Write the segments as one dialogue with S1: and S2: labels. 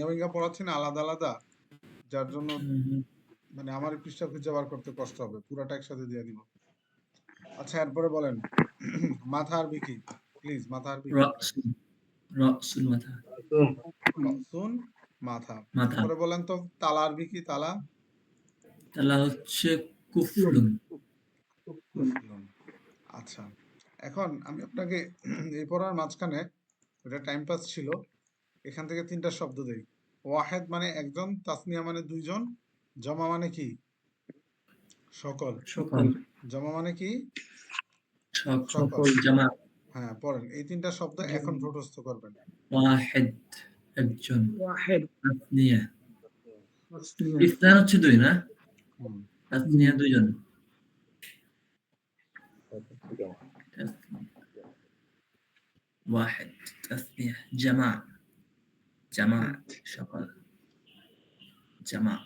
S1: ভিঙ্গা ভিঙ্গা পড়াচ্ছি না আলাদা আলাদা। যার জন্য মানে আমার পৃষ্ঠা খুঁজে বার করতে কষ্ট হবে পুরাটা একসাথে দিয়ে দিব। আচ্ছা এরপরে বলেন মাথা আরবি কি? প্লিজ মাথা?
S2: রাসুল রাসুল মাথা
S1: শুন মাথা বলেন তো তালা আরবি কি? তালা?
S2: তালা হচ্ছে কুফলুন।
S1: আচ্ছা এখন আমি আপনাকে এই পড়ার মাঝখানে ওটা টাইম পাস ছিল এখান থেকে তিনটা শব্দ দেই। ওয়াহেদ মানে একজন তাসনিয়া মানে দুইজন জমা মানে কি সকল
S2: সকল
S1: জমা মানে কি
S2: সক-
S1: সকল।
S2: জামা
S1: হ্যাঁ পড়েন এই তিনটা শব্দ এখন ঠোঁটস্থ করবেন
S2: ওয়াহেদ একজন
S3: واحد
S2: তাসনিয়া
S3: تسنية
S2: ইসলাম হচ্ছে দুই না
S1: হুম।
S2: তাসনিয়া দুইজন واحد تثنية جماع جماع شغل جماع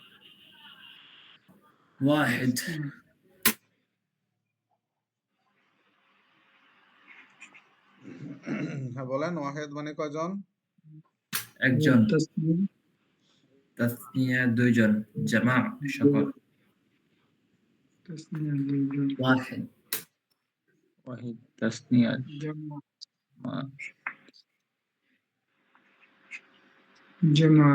S2: واحد
S1: হ্যাঁ বলেন ওয়াহেদ মানে কয়জন
S2: একজন
S3: تسنية
S2: তাসনিয়া দুইজন জামা সকল
S3: تسنية الرجال
S2: واحد
S4: واحد تثنية
S3: جمع
S1: না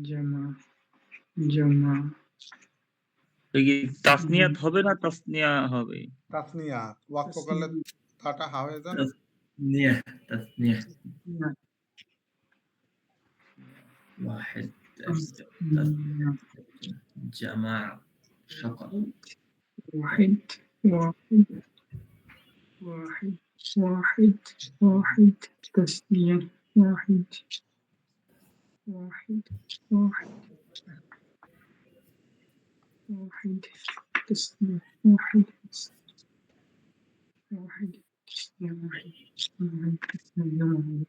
S3: جمع جمع
S4: তো কি তাসনিয়াত হবে না তাসনিয়া হবে
S1: তাসনিয়া ওয়াক্ফ করলে তাটা হা হয়ে যান
S2: تثنية تثنية واحد جماعة شقل
S3: واحد واحد واحد واحد واحد تسنية واحد واحد واحد واحد تسنية واحد واحد تسنية واحد واحد تسنية واحد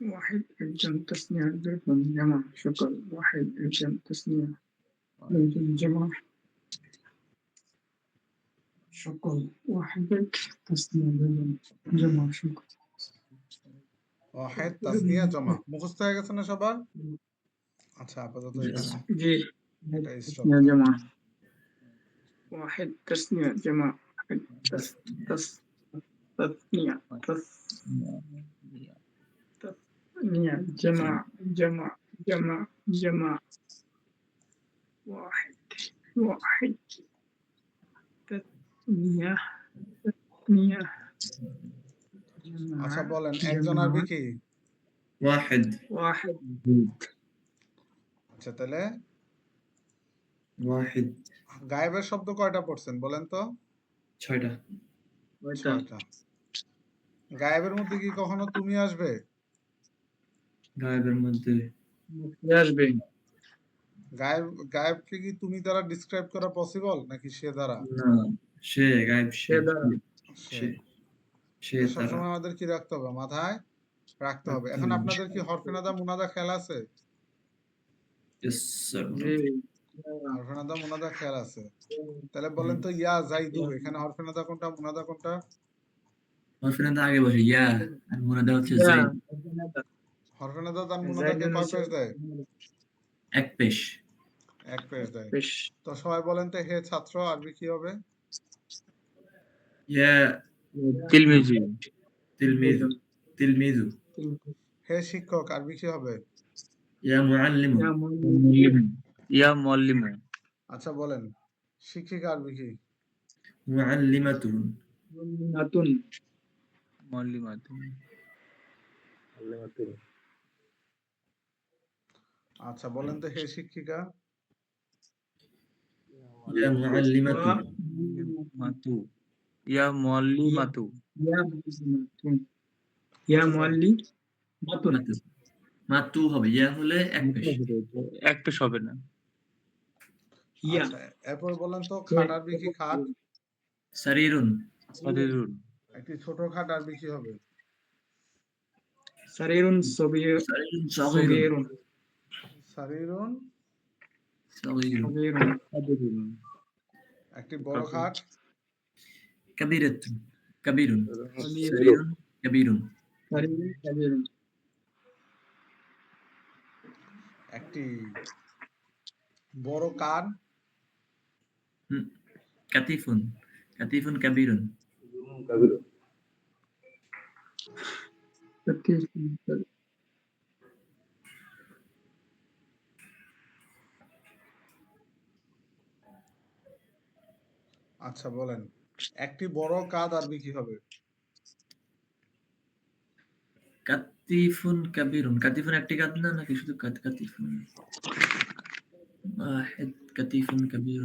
S3: واحد الجمع تسنية درهم جمع شكر واحد الجمع تسنية درهم شكر واحد تسنية درهم جمع شكر
S1: ওয়াহেদ তাসনিয়া জমা মুখস্থ হয়ে গেছে না সবার আচ্ছা আপাতত
S2: Yes.
S1: এখানে
S3: جي
S1: এটা stop
S3: تسنية جمع واحد تسنية جمع واحد تس تس تسنية تسنية جمع جمع جمع جمع واحد واحد تسنية تسنية
S1: আচ্ছা
S3: جمع
S1: বলেন একজন আরবি কি
S2: واحد
S3: واحد
S1: আচ্ছা তাহলে
S2: واحد
S1: গায়েবের শব্দ কয়টা পড়ছেন বলেন তো
S2: ছয়টা
S1: ছয়টা গায়েবের মধ্যে কি কখনো তুমি আসবে
S2: গায়েবের মধ্যে
S3: يشبه
S1: গায়েব গায়েবকে কি তুমি দ্বারা ডিসক্রাইব করা পসিবল নাকি সে দ্বারা
S2: না সে গায়েব সে
S3: সে
S1: সবসময় আমাদের কি রাখতে হবে মাথায় রাখতে হবে এখন আপনাদের কি মুনাদা আছে মুনাদা আছে তাহলে বলেন তো ইয়া এখানে কোনটা মুনাদা কোনটা
S2: আগে বসে ইয়া আর মুনাদা হচ্ছে
S1: তার পেশ দেয়
S2: এক পেশ
S1: এক পেশ দেয় তো সবাই বলেন তো হে ছাত্র আরবি কি হবে
S2: ইয়া
S4: তিলমিজি
S2: তিলমিজু তিলমিজু
S1: হে শিক্ষক আরবি কি হবে
S2: ইয়া মুআল্লিমু
S3: يا معلم
S4: মুল্লিম ইয়া মুল্লিমু
S1: আচ্ছা বলেন শিক্ষিকা আরবি কি
S2: মুআল্লিমাতুন
S3: معلمة
S4: মুল্লিমাতু
S1: আচ্ছা বলেন তো হে শিক্ষিকা
S2: ইয়া মুআল্লিমাতুন
S4: মাতু ইয়া মুআল্লি
S3: ইয়া-
S4: মাতু।
S3: ইয়া মুআল্লিমাতুন মুআল্লি মাতুন
S2: মাতু মাতু হবে ইয়া হলে এক পেশ।
S4: এক পেশ হবে না।
S3: ইয়া।
S1: আচ্ছা এরপর বলেন তো খাট আরবি কি খাট?
S2: সারিরুন।
S4: সারিরুন।
S1: একটি ছোট খাট আরবি কি হবে।
S3: সারিরুন সবির
S2: সারিরুন
S1: সারিরুন।
S4: সাদিরুন
S1: একটি বড় খাট।
S2: কাবীরুন
S3: সাবিরুন
S2: সারিরুন কাবীরুন
S1: একটি বড় কান।
S2: কাতিফুন। কাতিফুন কাবীরুন।
S1: আচ্ছা বলেন। একটি বড় কাদ আরবি কি হবে
S2: কাতিফুন কাবীরুন কাতিফুন একটি কাত না নাকি শুধু কাত কাতিফুন واحد كتيف كبير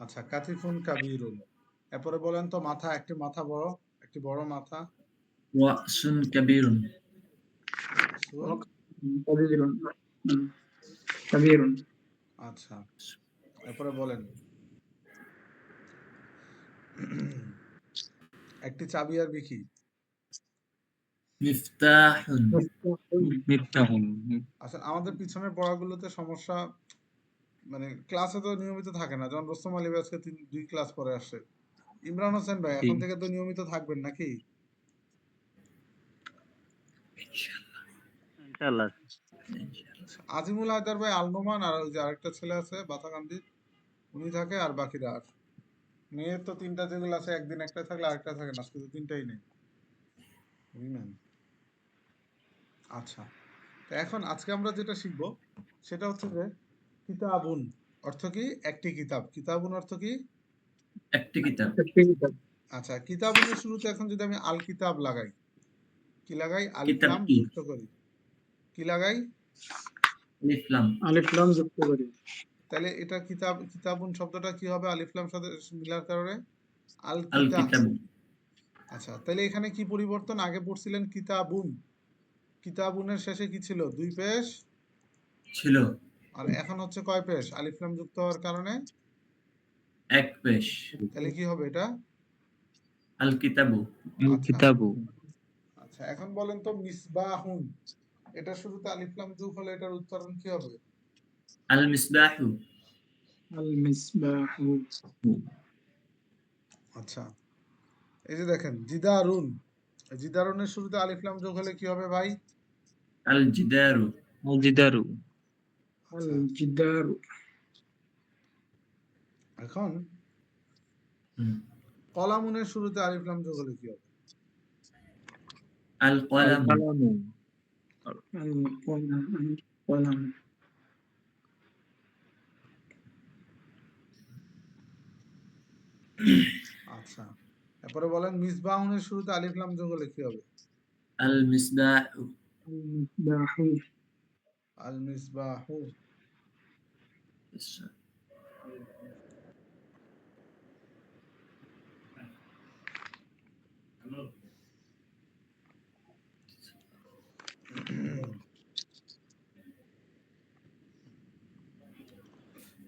S1: আচ্ছা কাতিফুন কাবিরুন এরপরে বলেন তো মাথা একটি মাথা বড় একটি বড় মাথা
S2: رأس كبير
S1: সুন।
S3: সাবিরুন সাবিরুন
S1: আচ্ছা এরপরে বলেন। একটি চাবি
S2: আর
S4: বিকি।
S1: আচ্ছা, আমাদের পিছনে পড়াগুলোতে সমস্যা মানে ক্লাসে তো নিয়মিত থাকে না। যেমন রোস্তম আলী আজকে তিন দুই ক্লাস পরে আসে। ইমরান হোসেন ভাই এখন থেকে তো নিয়মিত থাকবেন নাকি?
S4: ইনশাআল্লাহ ইনশাআল্লাহ
S1: আজিমুল হায়দার ভাই আলনোমান আর ওই যে আরেকটা ছেলে আছে বাতাকান্দি উনি থাকে আর বাকিরা আর। মেয়ের তো তিনটা যেগুলো আছে একদিন একটা থাকলে আরেকটা থাকে না আজকে তো তিনটাই নেই। বুঝলেন? আচ্ছা তো এখন আজকে আমরা যেটা শিখব সেটা হচ্ছে যে কিতাবুন অর্থ কি? একটি কিতাব। কিতাবুন অর্থ কি?
S2: একটি কিতাব।
S1: আচ্ছা কিতাবুনের শুরুতে এখন যদি আমি আল কিতাব লাগাই কি লাগাই? আল
S2: কিতাব?
S1: যুক্ত করি। কি লাগাই?
S2: আলিফ লাম।
S3: আলিফ লাম যুক্ত করি।
S1: তাহলে এটা কিতাব কিতাবুন শব্দটা কি হবে আলিফলাম সাথে মিলার কারণে? আল কিতাব। আচ্ছা তাহলে এখানে কি পরিবর্তন? আগে পড়ছিলেন কিতাবুন। কিতাবুনের শেষে কি ছিল? দুই পেশ?
S2: ছিল।
S1: আর এখন হচ্ছে কয় পেশ? আলিফলাম যুক্ত হওয়ার কারণে?
S2: এক পেশ।
S1: তাহলে কি হবে এটা?
S2: আল কিতাবু
S1: আচ্ছা।
S4: কিতাবু
S1: আচ্ছা এখন বলেন তো মিসবাহুন। এটা শুরুতে আলিফলাম যোগ হলে এটার উচ্চারণ কি হবে?
S2: আল মিসবাহু
S3: আল মিসবাহু
S1: আচ্ছা এই যে দেখেন জিদারুন। জিদারুনের শুরুতে আলিফলাম যোগ হলে কি হবে ভাই?
S2: আল জিদারু
S4: আল জিদারু
S3: আল জিদারু
S1: এখন
S2: হুম।
S1: কলামুনের শুরুতে আলিফলাম যোগ হলে কি হবে?
S2: আল কলাম
S1: আচ্ছা। তারপরে বলেন মিসবাহুনের শুরুতে আলিফলাম যোগ হলে কি হবে?
S2: আল মিসবাহু
S3: আল মিসবাহু
S1: আল মিসবাহু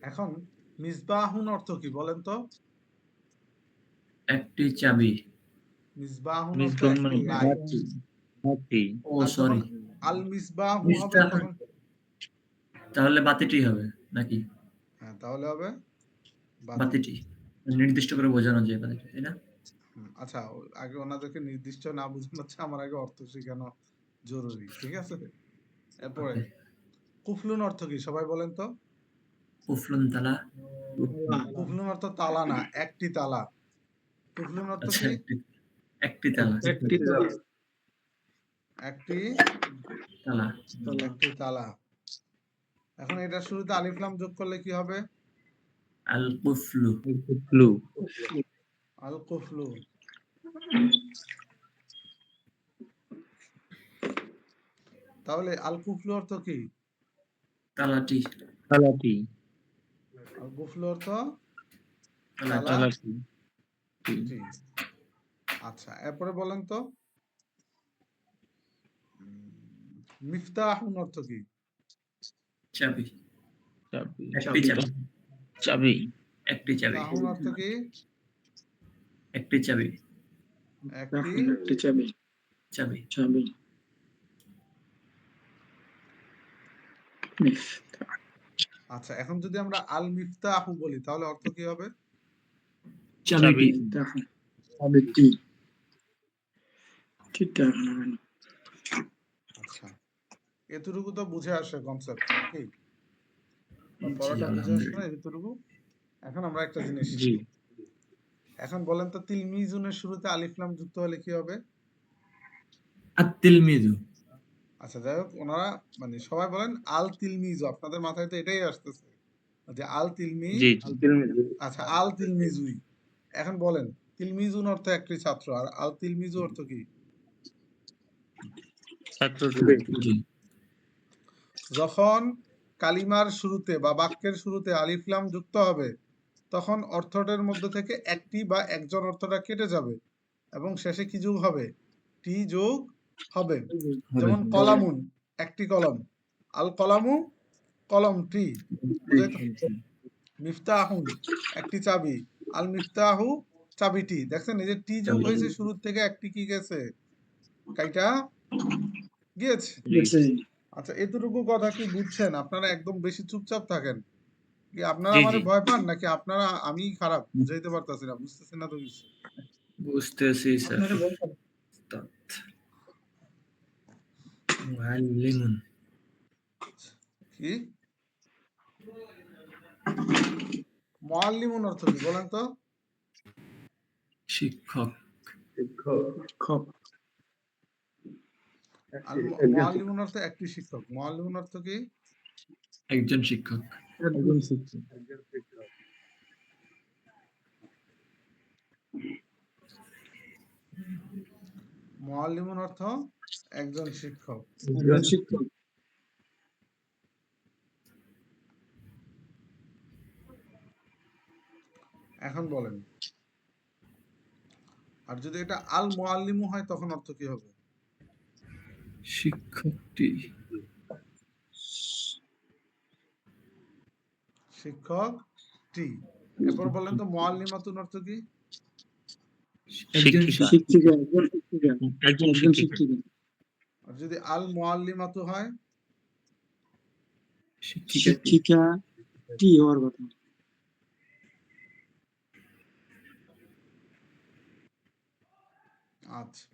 S1: এখন মিসবাহুন অর্থ কি বলেন তো?
S2: একটি চাবি।
S1: মিসবাহুন
S4: মানে বাতি
S2: ও সরি
S1: আল মিসবাহু হবে।
S2: তাহলে বাতিটি হবে নাকি?
S1: হ্যাঁ তাহলে হবে
S2: বাতিটি। নির্দিষ্ট করে বোঝানো যায় বাতিটি তাই না?
S1: আচ্ছা আগে ওনাদেরকে নির্দিষ্ট না বোঝানো হচ্ছে আমার আগে অর্থ শেখানো জরুরি ঠিক আছে? এরপরে কুফলুন অর্থ কি সবাই বলেন তো?
S2: কুফলুন তালা।
S1: কুফলুন অর্থ তালা না একটি তালা। কুফলুন অর্থ
S2: আচ্ছা
S1: কি?
S2: একটি একটি তালা।
S3: একটি তালা।
S1: একটি
S2: তালা।
S1: একটি তালা। এখন এটা শুরুতে আলিফলাম যোগ করলে কি হবে?
S2: আল কুফলু
S4: ফ্লু
S1: আল কুফলু তাহলে আল কুফলু অর্থ কি?
S2: তালাটি।
S4: তালাটি।
S1: গুফলু অর্থ আচ্ছা এরপরে বলেন তো। মিফতাহুন অর্থ কি?
S2: চাবি।
S4: চাবি।
S2: একটি চাবি।
S4: চাবি।
S2: একটি চাবি।
S1: অর্থ কি?
S2: একটি চাবি।
S1: একটি
S3: একটি চাবি।
S2: চাবি।
S3: চাবি। মিফতাহ।
S1: আচ্ছা এখন যদি আমরা আল মিফতাহু বলি তাহলে অর্থ কি হবে?
S2: চাবিটি।
S3: মিফতাহ চাবিটি। ঠিক আছে
S1: আচ্ছা এতটুকু তো বুঝে আসে কনসেপ্ট কি পড়াটা বুঝে আসে না এতটুকু? এখন আমরা একটা জিনিস
S4: জি।
S1: এখন বলেন তো তিলমিজুনের শুরুতে আলিফলাম যুক্ত হলে কি হবে?
S2: আত্তিল মিজু
S1: আচ্ছা যাই হোক ওনারা মানে সবাই বলেন আল তিলমিজু আপনাদের মাথায় তো এটাই আসতেছে যে আল তিলমি আচ্ছা আল তিলমিজুই এখন বলেন তিলমিজুন অর্থ একটি ছাত্র আর আল তিলমিজু অর্থ কি? যখন কালিমার শুরুতে বা বাক্যের শুরুতে আলিফলাম যুক্ত হবে তখন অর্থটার মধ্যে থেকে একটি বা একজন অর্থটা কেটে যাবে এবং শেষে কি যোগ হবে? টি যোগ হবে। যেমন কলামুন একটি কলম। আল কলামু কলম টি মিফতাহুন একটি চাবি। আল মিফতাহু চাবিটি। দেখছেন এই যে টি যোগ হয়েছে শুরুর থেকে একটি কি গেছে? কাইটা গিয়েছে। আচ্ছা এতটুকু কথা কি বুঝছেন? আপনারা একদম বেশি চুপচাপ থাকেন। কি আপনারা আমারে ভয় পান? নাকি আপনারা আমি খারাপ? বুঝাইতে পারতাছি না বুঝতেছেন না তো কিছু?
S2: বুঝতেছি স্যার। মুআল্লিমুন
S1: কি? মুআল্লিমুন অর্থ কি বলেন তো?
S2: শিক্ষক।
S1: আর মুআল্লিমুন অর্থ একটি শিক্ষক। মুআল্লিমুন অর্থ কি?
S2: একজন শিক্ষক।
S3: একজন শিক্ষক।
S1: মুআল্লিমুন অর্থ একজন শিক্ষক।
S3: একজন শিক্ষক।
S1: এখন বলেন। আর যদি এটা আল মুআল্লিমু হয় তখন অর্থ কি হবে?
S2: শিক্ষকটি।
S1: শিক্ষক টি এরপর বলেন তো মুআল্লিমাতুন অর্থ কি?
S2: একজন
S4: শিক্ষিকা।
S3: শিক্ষিকা। একজন শিক্ষিকা
S4: একজন
S3: একজন
S4: শিক্ষিকা
S3: শিক্ষিকা
S1: আর যদি আল মুআল্লিমাতু হয়?
S2: শিক্ষিকা
S3: টি হওয়ার কথা।
S1: আচ্ছা।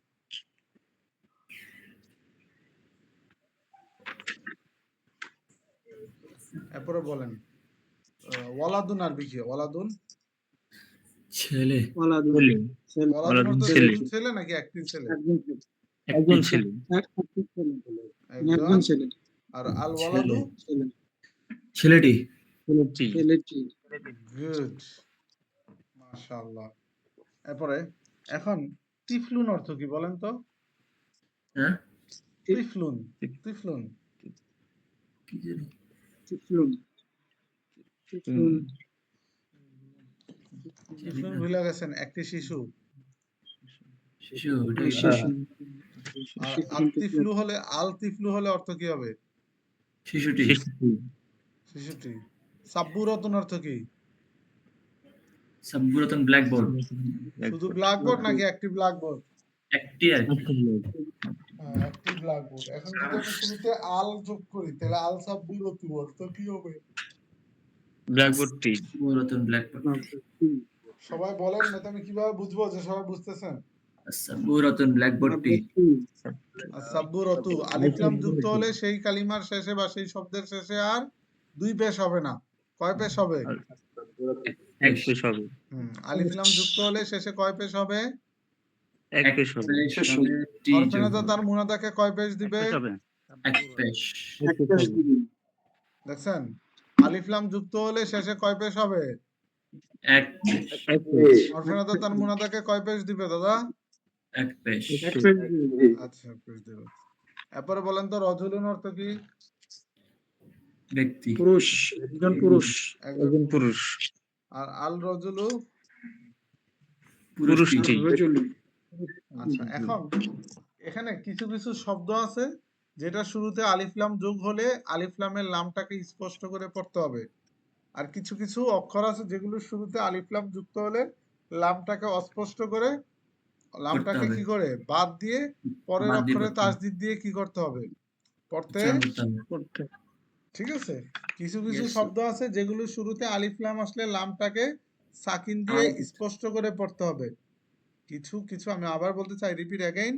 S1: এরপরে বলেন ওয়ালাদুন আরবি কি? ওয়ালাদুন?
S2: ছেলে।
S3: ওয়ালাদুন।
S4: ছেলে,
S3: ছেলে।
S1: ওয়ালাদুন
S4: ওয়ালাদুন
S1: অর্থ
S4: ছেলে।
S1: একটি ছেলে
S3: একজন ছেলে।
S4: ছেলে।
S3: এক- একজন ছেলে
S1: একজন
S3: একজন ছেলে।
S1: আর আল ওয়ালাদু
S3: ছেলে।
S2: ছেলেটি।
S4: ছেলেটি।
S3: ছেলেটি।
S1: গুড মাশাআল্লাহ। এরপরে এখন তিফলুন অর্থ কি বলেন তো?
S2: হ্যাঁ?
S1: তিফলুন। তিফলুন।
S2: কি জানি
S3: টিফলুন টিফলুন
S1: তিফলুন ভুলে গেছেন একটি শিশু।
S2: শিশু
S1: আর আল তিফলু হলে আল তিফলু হলে অর্থ কি হবে?
S2: শিশুটি।
S4: শিশুটি।
S1: শিশুটি। সাব্বুরতুন অর্থ কি?
S2: সাব্বুরাতন ব্ল্যাকবোর্ড
S1: শুধু ব্ল্যাকবোর্ড নাকি ব্ল্যাকবোর্ড
S2: কি।
S1: একটি ব্ল্যাকবোর্ড এখন যদি আমি শুরুতে আল যোগ করি তাহলে আল সাব্বুরতু অর্থ কি হবে?
S4: ব্ল্যাকবোর্ডটি
S2: সাব্বুরাতন ব্ল্যাকবোর্ড
S1: সবাই বলেন না তো আমি কীভাবে বুঝব যে সবাই বুঝতেছেন?
S2: সাব্বুরাতন ব্ল্যাকবোর্ডটি
S1: আর আলিফ লাম যুক্ত হলে সেই কালিমার শেষে বা সেই শব্দের শেষে আর দুই পেশ হবে না। কয় পেশ হবে?
S4: এক পেশ হবে।
S1: আলিফ লাম যুক্ত হলে শেষে কয় পেশ হবে?
S4: এক পেশ
S1: তার মুনাদাকে কয় পেশ দিবে?
S2: এক পেশ
S1: দেখছেন? আলিফ লাম যুক্ত হলে শেষে কয় পেশ হবে?
S2: এক পেশ।
S4: এক
S1: তার মুনাদাকে কয় পেশ দিবে দাদা?
S2: এক
S1: আচ্ছা এরপরে বলেন তো রজুলুন অর্থ কি?
S2: ব্যক্তি।
S3: পুরুষ একজন পুরুষ।
S1: একজন
S4: একজন পুরুষ।
S1: আর আল রজুলু?
S4: পুরুষটি
S1: আচ্ছা এখন এখানে কিছু কিছু শব্দ আছে যেটা শুরুতে আলিফলাম যোগ হলে আলিফলামের লামটাকে স্পষ্ট করে পড়তে হবে। আর কিছু কিছু অক্ষর আছে যেগুলো শুরুতে আলিফলাম যুক্ত হলে লামটাকে অস্পষ্ট করে লামটাকে কি করে? বাদ দিয়ে পরের
S2: দিয়ে
S1: অক্ষরে তাসদিদ দিয়ে কি করতে হবে? পড়তে।
S2: করতে
S1: ঠিক আছে? কিছু কিছু শব্দ আছে যেগুলো শুরুতে আলিফলাম আসলে লামটাকে সাকিন দিয়ে
S2: আচ্ছা।
S1: স্পষ্ট করে পড়তে হবে। কিছু কিছু আমি আবার বলতে চাই রিপিট অ্যাগাইন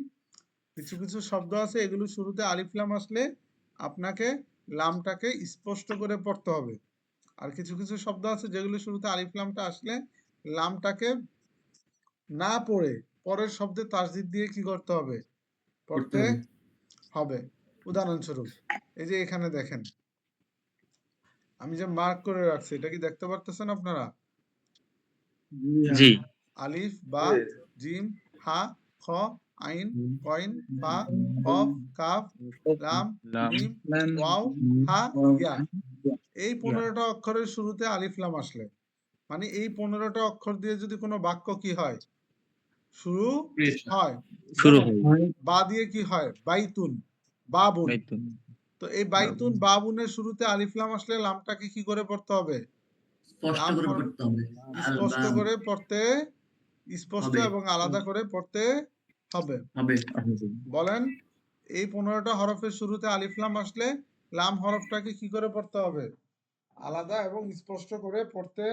S1: কিছু কিছু শব্দ আছে এগুলো শুরুতে আলিফলাম আসলে আপনাকে লামটাকে স্পষ্ট করে পড়তে হবে। আর কিছু কিছু শব্দ আছে যেগুলো শুরুতে আলিফলামটা আসলে লামটাকে না পড়ে পরের শব্দে তাসদিদ দিয়ে কি করতে হবে? পড়তে
S2: হবে।
S1: উদাহরণস্বরূপ এই যে এখানে দেখেন। আমি যে মার্ক করে রাখছি এটা কি দেখতে পারতেছেন আপনারা?
S4: জি।
S1: আলিফ বা জিম হা খ আইন কইন ফা কফ কাফ লাম
S4: লাম।
S1: মিম ওয়াও হা ইয়া। এই পনেরোটা অক্ষরের শুরুতে আলিফলাম আসলে। মানে এই পনেরোটা অক্ষর দিয়ে যদি কোনো বাক্য কি হয়? শুরু হয়।
S4: শুরু হয়
S3: হয়।
S1: বা দিয়ে কি হয়? বাইতুন বাবুন।
S4: তো।
S1: এই বাইতুন বাবুনের শুরুতে আলিফলাম আসলে লামটাকে কি করে পড়তে হবে?
S2: স্পষ্ট করে পড়তে
S1: স্পষ্ট। এবং আলাদা করে পড়তে হবে।
S2: হবে
S1: বলেন এই পনেরোটা হরফের শুরুতে আলিফলাম আসলে লাম হরফটাকে কি করে পড়তে হবে? আলাদা এবং স্পষ্ট করে পড়তে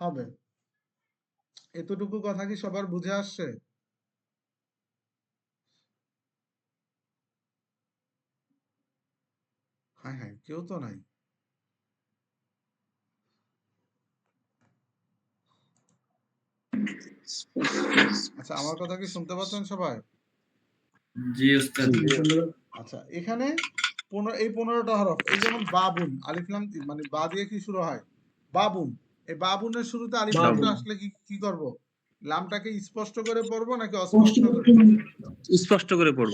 S1: হবে। এতটুকু কথা কি সবার বুঝে আসছে? হ্যাঁ হ্যাঁ কেউ তো নাই। আচ্ছা আমার কথা কি শুনতে পাচ্ছেন সবাই?
S2: জি উস্তাদ।
S1: আচ্ছা এখানে পনেরো এই পনেরোটা হরফ এই যেমন বাবুন আলিফলাম মানে বা দিয়ে কি শুরু হয়? বাবুন। এই বাবুনের শুরুতে আলিফলামটা
S3: বাবুন।
S1: আসলে কি কি করব? লামটাকে স্পষ্ট করে পড়ব নাকি অস্পষ্ট করে
S4: স্পষ্ট করে পড়ব।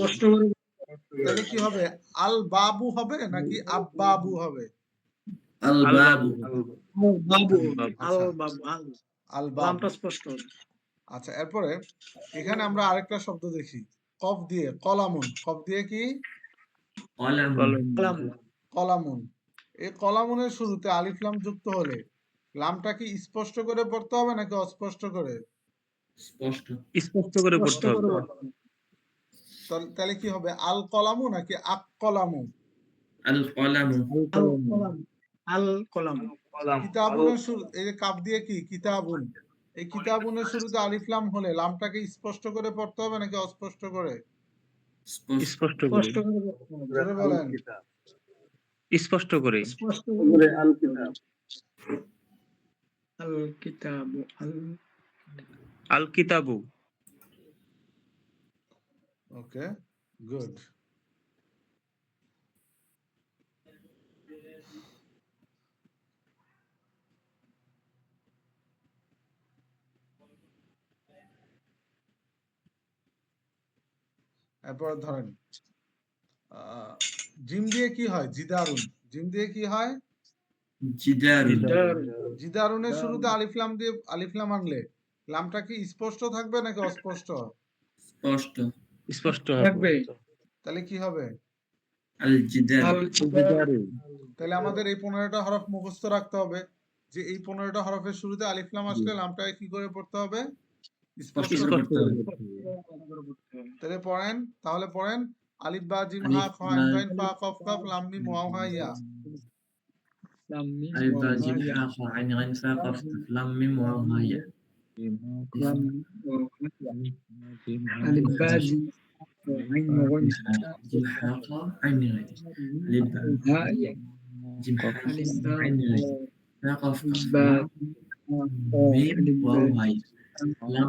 S1: তাহলে কি হবে? আল বাবু হবে নাকি আব্বাবু হবে?
S2: আল বাবু।
S3: বাবু।
S1: আচ্ছা।
S3: আল বাবু আল।
S1: বাবু।
S3: নামটা স্পষ্ট।
S1: আচ্ছা এরপরে এখানে আমরা আরেকটা শব্দ দেখি। কফ দিয়ে কলামুন। কফ দিয়ে কি?
S2: কলম
S3: কালাম
S1: কলামুন। এই কলামুনের শুরুতে আলিফলাম যুক্ত হলে লামটা কি স্পষ্ট করে পড়তে হবে নাকি অস্পষ্ট করে?
S2: স্পষ্ট।
S4: স্পষ্ট করে পড়তে হবে।
S1: তাহলে কি হবে? আল কলামু নাকি আক কলামু?
S2: আল কলাম।
S3: আল কলাম।
S1: কিতাবুনের শুরু এই কাপ দিয়ে কি? কিতাবুন। এই কিতাবুনের শুরুতে আলিফলাম হলে লামটাকে স্পষ্ট করে পড়তে হবে নাকি অস্পষ্ট করে?
S2: স্পষ্ট।
S4: স্পষ্ট করে।
S1: বলেন।
S4: স্পষ্ট করে।
S3: স্পষ্ট করে আল কিতাব। আল কিতাব আল
S4: আল কিতাবু
S1: ওকে গুড এরপর ধরেন আহ, জিম দিয়ে কি হয়? জিদারুন। জিম দিয়ে কি হয়? জিদারুনের শুরুতে আলিফলাম দিয়ে আলিফলাম আনলে লামটা কি স্পষ্ট থাকবে নাকি অস্পষ্ট?
S2: স্পষ্ট।
S4: স্পষ্ট
S3: থাকবে।
S1: তাহলে কি হবে? তাহলে আমাদের এই পনেরোটা হরফ মুখস্থ রাখতে হবে। যে এই পনেরোটা হরফের শুরুতে আলিফলাম আসলে লামটাকে কি করে পড়তে হবে? স্পষ্ট
S2: স্পষ্ট করতে হবে।
S1: তাহলে পড়েন তাহলে পড়েন আলিফ বা জিম হা ফা
S2: আইন ফা কফ কফ লাম মিম ওয়াও হা ইয়া। লাম মিম ওয়াও হা ইয়া
S4: জিম
S3: ওয়াও হা ইয়া। আলিফ বা জিম হা খ হা খ
S2: আলিফ বা
S3: কাফ
S2: জিম
S3: লাম
S2: হা খ আইন গাইন ফা কফ কাফ লাম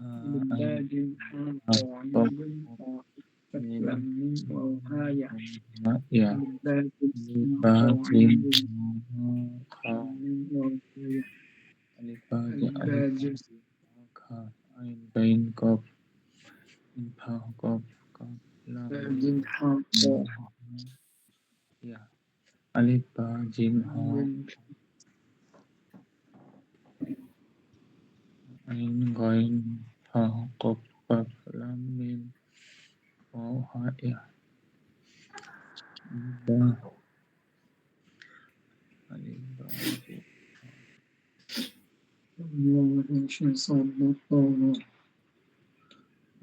S4: مداد
S3: حاطع فتلا وهايا مداد مداد عين بين قف
S4: من باو قف
S3: قف لا جيم حاطع
S4: يا
S3: ألف با جيم
S4: حاطع
S3: anh gọi họ cột vật
S4: làm mềm có
S3: hỏi ba.
S4: Yo,
S3: ancient
S4: soul, not power.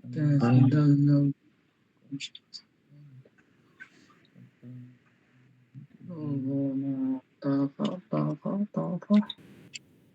S4: Death, doesn't know conscience. Oh,
S3: no, no, no, no,
S4: no, no, no.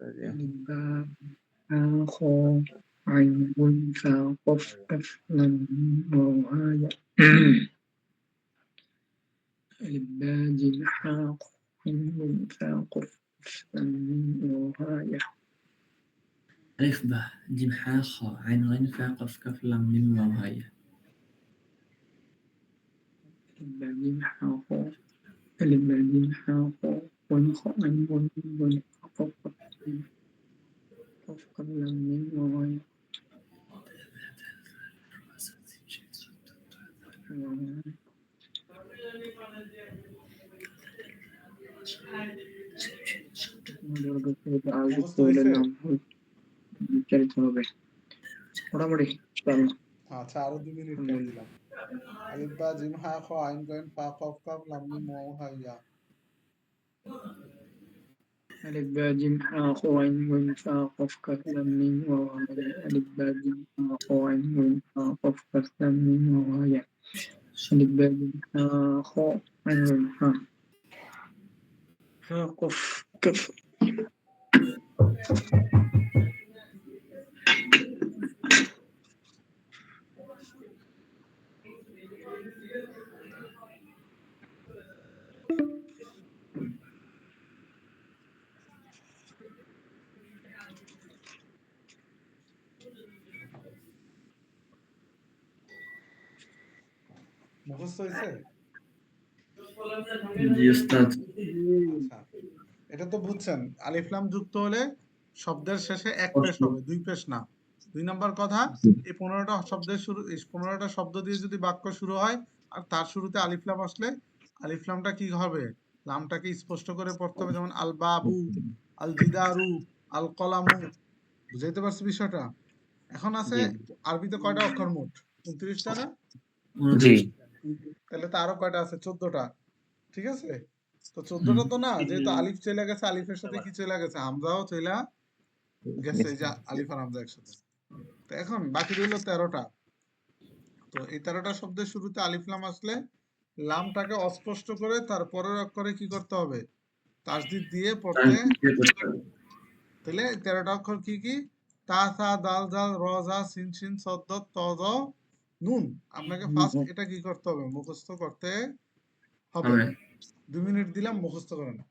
S4: لباء عاخ
S3: عين
S4: فقف كف لم وهاي
S3: لباد حاق
S4: فقف لم وهاي
S3: ألف باء جيم حاخ عين غين فاقف كفلا من لام ميم واو
S2: هاي الباء جيم حاء خاء
S3: الباء جيم حاء خاء عين غين غين قف
S1: Başkalarının yuvayı
S3: বিচারিত মোটামুটি
S1: আচ্ছা আরও দু মিনিট জিম হা খ আইন coin, পা কফ কফ লামনি মো হা
S3: alibadin ko'an mun kafkatlanning wawaya, alibadin ko'an mun kafkatlanning wawaya, alibadin ko'an mun kaf kaf
S1: মুখস্থ হয়েছে
S2: জি
S1: আচ্ছা এটা তো বুঝছেন আলিফ লাম যুক্ত হলে শব্দের শেষে এক পেশ হবে দুই পেশ না। দুই নাম্বার কথা এই পনেরোটা শব্দের শুরু পনেরোটা শব্দ দিয়ে যদি বাক্য শুরু হয় আর তার শুরুতে আলিফ লাম আসলে আলিফ লামটা কি হবে? লামটাকে স্পষ্ট করে পড়তে হবে যেমন আল বাবু আল জিদারু আল কলামু। বুঝাইতে পারছি বিষয়টা? এখন আছে আরবিতে কয়টা অক্ষর মোট? উনত্রিশটা না?
S4: জি।
S1: তাহলে তো আরও কয়টা আছে? চোদ্দটা। ঠিক আছে? তো চোদ্দটা তো না যেহেতু আলিফ চলে গেছে আলিফের সাথে কি চলে গেছে? হামজাও চলে গেছে যে আলিফ আর হামজা একসাথে। তো এখন বাকি রইল তেরোটা। তো এই তেরোটা শব্দের শুরুতে আলিফ লাম আসলে লামটাকে অস্পষ্ট করে তার পরের অক্ষরে কি করতে হবে? তাসদিদ দিয়ে পড়তে তাহলে তেরোটা অক্ষর কি কি? তা সা দাল জাল র জা সিন সিন সদ্দ ত নুন আপনাকে ফার্স্ট এটা কি করতে হবে মুখস্থ করতে হবে দুই মিনিট দিলাম মুখস্থ
S5: করে না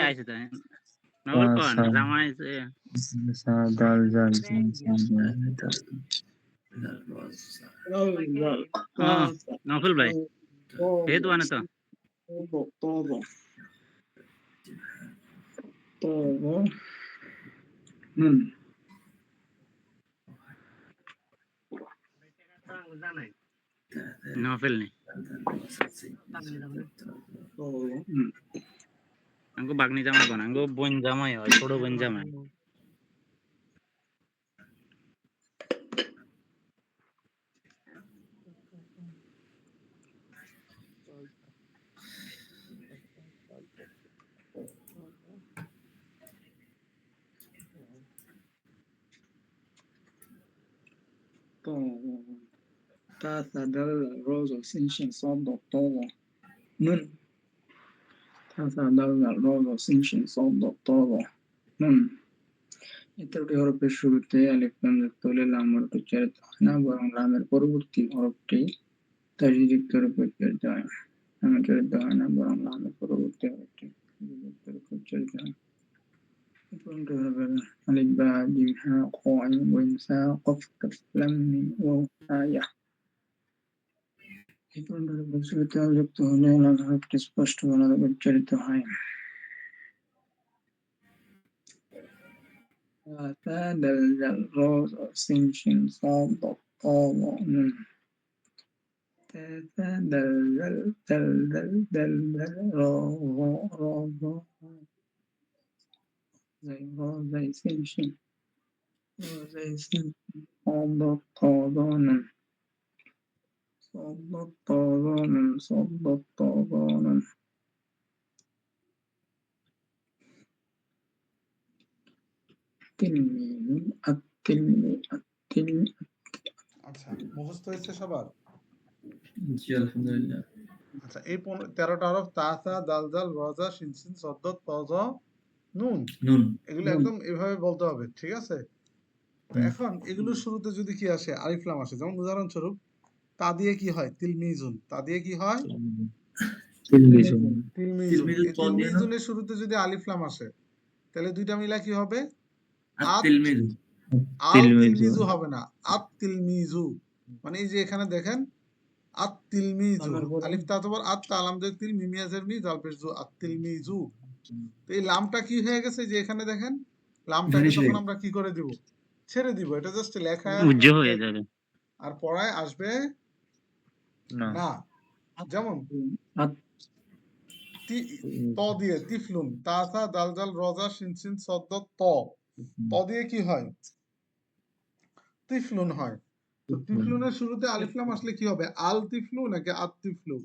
S5: আইছে তাই ভাই তো
S3: হুম।
S5: নফেল নেই আমাকে বাগনি জামাই বানাঙ্গো বোন জামাই হয় ছোট বোন জামাই।
S3: tasadar rozo sin shin son do todo nun. Tasadar rozo sin shin son nun. হরফের শুরুতে আলিফলাম যুক্ত হলে লাম হয় না বরং লামের পরবর্তী হরফটি তাজি যুক্ত হরফে হয় না। উচ্চারিত হয় না, বরং লামের পরবর্তী হরফটি যুক্ত হয়। পূরণটি হবে আলিফ বা জিম হা খ আইন ওয়াইন সা কফ কাফ লাম মিম ওয়াও হা ইয়া এই পূরণটি হরফের শুরুতে যুক্ত হলে লাম হরফটি স্পষ্ট ভাবে উচ্চারিত হয় তা দাল জাল র সিন শিন صاد ط ظ نون تا تا دل دل دل دل دل دل را را را را زي را زي سين شين را زي سين صاد ط ظ نون صاد ط ظ نون صاد ط ظ نون التلميذ التلميذ التلميذ
S1: আচ্ছা মুখস্থ হয়েছে সবার
S2: জি আলহামদুলিল্লাহ
S1: আচ্ছা এই পনেরো তেরোটা হরফ তাসা দাল জাল রজা সিনসিন সদ্দ তজ নুন?
S2: নুন
S1: এগুলো একদম এভাবে বলতে হবে ঠিক আছে? এখন এগুলোর শুরুতে যদি কি আসে আলিফলাম আসে যেমন উদাহরণস্বরূপ তা দিয়ে কি হয়? তিলমিজুন তা দিয়ে কি হয়? তিলমিজুনের শুরুতে যদি আলিফলাম আসে তাহলে দুইটা মিলা কি হবে?
S2: তিলমিজু
S1: হবে না। আত তিলমিজু মানে এই যে এখানে দেখেন আত তিলমিজু। আলিফ তা তোমার আত তালাম তিল মিমিয়াজের মি জালপেশ জু আত তিলমিজু তো এই লামটা কি হয়ে গেছে যে এখানে দেখেন? লামটাকে তখন আমরা কি করে দিব? ছেড়ে দিব এটা জাস্ট লেখা
S5: হয়ে যাবে।
S1: আর পড়ায় আসবে
S4: না।
S1: যেমন তি- ত দিয়ে তিফলুন তাসা দালজাল রজা সিনসিন সদ্দ ত। ত দিয়ে কি হয়? তিফলুন হয়। তো তিফলুনের শুরুতে আলিফলাম আসলে কি হবে? আল তিফলু নাকি আত তিফলু?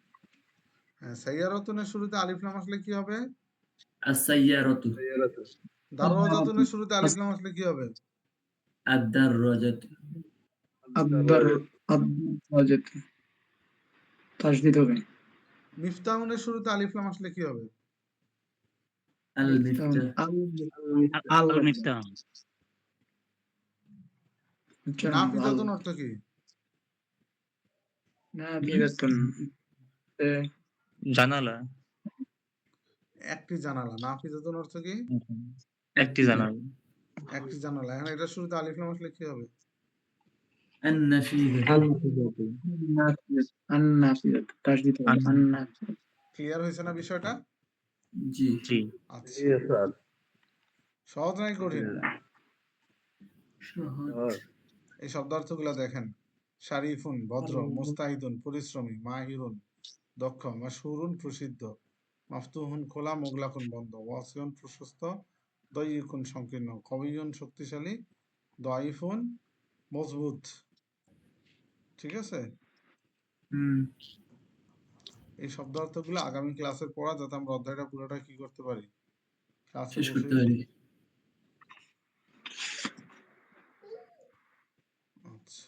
S1: হ্যাঁ, সাইয়ারাতুনের শুরুতে আলিফ লাম আসলে কি হবে?
S2: আস-সাইয়ারাতু।
S1: দাররাজাতুনের শুরুতে আলিফ লাম আসলে কি হবে?
S2: আদ-দাররাজাতু
S3: আদ-দার তাসদীদ হবে।
S1: মিফতাউনের শুরুতে আলিফ লাম আসলে কি হবে?
S2: আচ্ছা,
S5: আল মিফতাহ
S1: নাফিজাতুন অর্থ কি?
S3: নাফিজাতুন
S4: জানালা।
S1: একটি জানালা। নাফিজাতুন অর্থ কি?
S4: একটি জানালা।
S1: একটি জানালা। এখন এটা শুরুতে আলিফ লাম আসলে কি হবে? ক্লিয়ার হয়েছে না বিষয়টা? আচ্ছা। সহজ নাকি কঠিন? এই শব্দার্থগুলো দেখেন। শারিফুন ভদ্র। মুস্তাহিদুন পরিশ্রমী মাহিরুন। দক্ষ মাশহুরুন প্রসিদ্ধ। মাফতুহুন খোলা মোগলাকুন বন্ধ। ওয়াসিউন প্রশস্ত দয়িকুন সংকীর্ণ। কবিয়ুন শক্তিশালী দয়িফুন মজবুত। ঠিক আছে? এই শব্দার্থগুলো আগামী ক্লাসের পড়া যাতে আমরা অধ্যায়টা পুরোটা কি করতে পারি? ক্লাসে আচ্ছা।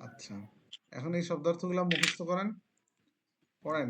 S1: আচ্ছা। এখন এই শব্দার্থগুলো মুখস্থ করেন। পড়েন।